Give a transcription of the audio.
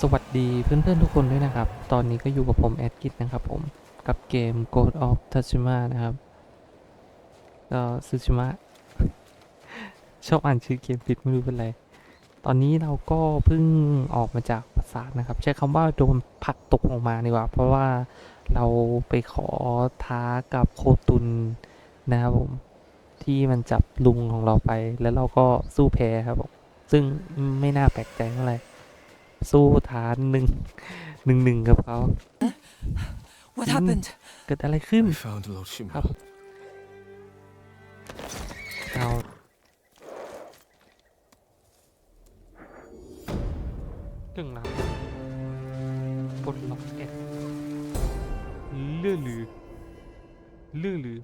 สวัสดีเพื่อนๆทุกคนด้วยนะครับ ตอนนี้ก็อยู่กับผมแอดกิทนะครับผม กับเกม Ghost of Tsushima นะครับก็ซูชิมะชอบอ่านชื่อเกมผิดไม่รู้เป็นไร ตอนนี้เราก็เพิ่งออกมาจากปราสาทนะครับ ใช้คำว่าโดนผักตกลงมาดีกว่า เพราะว่าเราไปขอท้ากับโคตุนนะครับผมที่มันจับลุงของเราไป แล้วเราก็สู้แพ้ครับผมซึ่งไม่น่าแปลกใจเท่าไหร่ สู้ท้าหนึ่งหนึ่งหนึ่งกับเขา What Mm. happened? เกิดอะไรขึ้น I found Lord Shima. ครับ เอาเรื่องราวบนล็อกเอ็ดเลื่อลือเลื่อลือ